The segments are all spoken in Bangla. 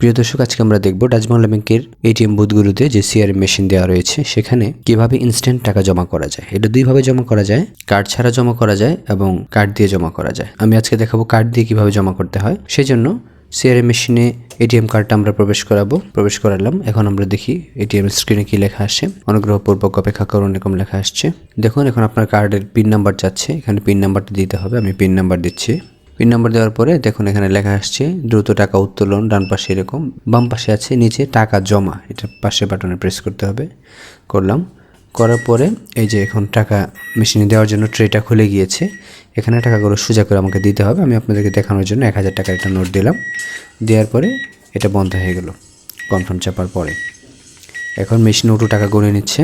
প্রিয় দর্শক, আজকে আমরা দেখব ডাচ বাংলা ব্যাংকের এটিএম বুথগুলোতে যে সিআরএম মেশিন দেওয়া রয়েছে, সেখানে কীভাবে ইনস্ট্যান্ট টাকা জমা করা যায়। এটা দুইভাবে জমা করা যায় কার্ড ছাড়া জমা করা যায় এবং কার্ড দিয়ে জমা করা যায়। আমি আজকে দেখাবো কার্ড দিয়ে কীভাবে জমা করতে হয়। সেজন্য সিআরএম মেশিনে এটিএম কার্ডটা আমরা প্রবেশ করাবো। প্রবেশ করালাম। এখন আমরা দেখি এটিএম স্ক্রিনে কি লেখা আসে অনুগ্রহপূর্বক অপেক্ষা করুন, এরকম লেখা আসছে। দেখুন, এখন আপনার কার্ডের পিন নাম্বার চাচ্ছে এখানে পিন নাম্বারটা দিতে হবে। আমি পিন নাম্বার দিচ্ছি। পিন নাম্বার দেওয়ার পরে দেখুন এখানে লেখা আসছে, দ্রুত টাকা উত্তোলন, ডান পাশে এরকম, বাম পাশে আছে নিচে টাকা জমা, এটা পাশে বাটনে প্রেস করতে হবে, করলাম, করার পরে এই যে এখন টাকা মেশিনে দেওয়ার জন্য ট্রেটা খুলে গিয়েছে, এখানে টাকাগুলো সোজা করে আমাকে দিতে হবে, আমি আপনাদেরকে দেখানোর জন্য এক হাজার টাকার একটা নোট দিলাম, দেওয়ার পরে এটা বন্ধ হয়ে গেল কনফার্ম চাপার পরে। এখন মেশিনে উঠো টাকা গুনে নিচ্ছে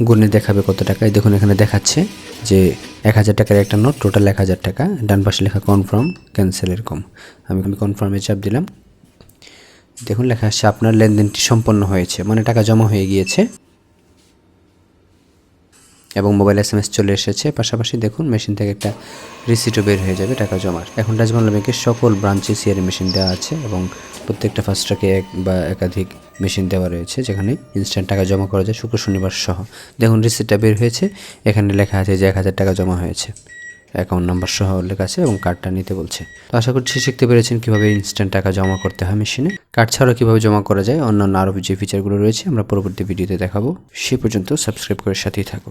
গুনে দেখাবে কত টাকা। এই দেখুন, এখানে দেখাচ্ছে যে এক হাজার টাকার একটা নোট টোটাল এক হাজার টাকা। ডান পাশে লেখা কনফার্ম ক্যান্সেল এরকম। আমি আমি কনফার্মে চাপ দিলাম। দেখুন, লেখা আসছে আপনার লেনদেনটি সম্পন্ন হয়েছে মানে টাকা জমা হয়ে গিয়েছে। এবং মোবাইল এস এম এস চলে এসেছে। পাশাপাশি দেখুন, মেশিন থেকে একটা রিসিটও বের হয়ে যাবে টাকা জমার এখন ডাচ বাংলা ব্যাংকের সকল ব্রাঞ্চে সিআরএ মেশিন দেওয়া আছে এবং প্রত্যেকটা ফাস্ট্রাকে এক বা একাধিক মেশিন দেওয়া রয়েছে, যেখানে ইনস্ট্যান্ট টাকা জমা করা যায় শুক্র, শনিবার সহ। দেখুন রিসিটটা বের হয়েছে। এখানে লেখা আছে যে এক হাজার টাকা জমা হয়েছে। অ্যাকাউন্ট নাম্বার সহ উল্লেখ আছে এবং কার্ডটা নিতে বলছে। তো আশা করছি শিখতে পেরেছেন কীভাবে ইনস্ট্যান্ট টাকা জমা করতে হয় মেশিনে কার্ড ছাড়াও কীভাবে জমা করা যায়, অন্যান্য আরও যে ফিচারগুলো রয়েছে, আমরা পরবর্তী ভিডিওতে দেখাবো। সে পর্যন্ত সাবস্ক্রাইব করে সাথেই থাকুন।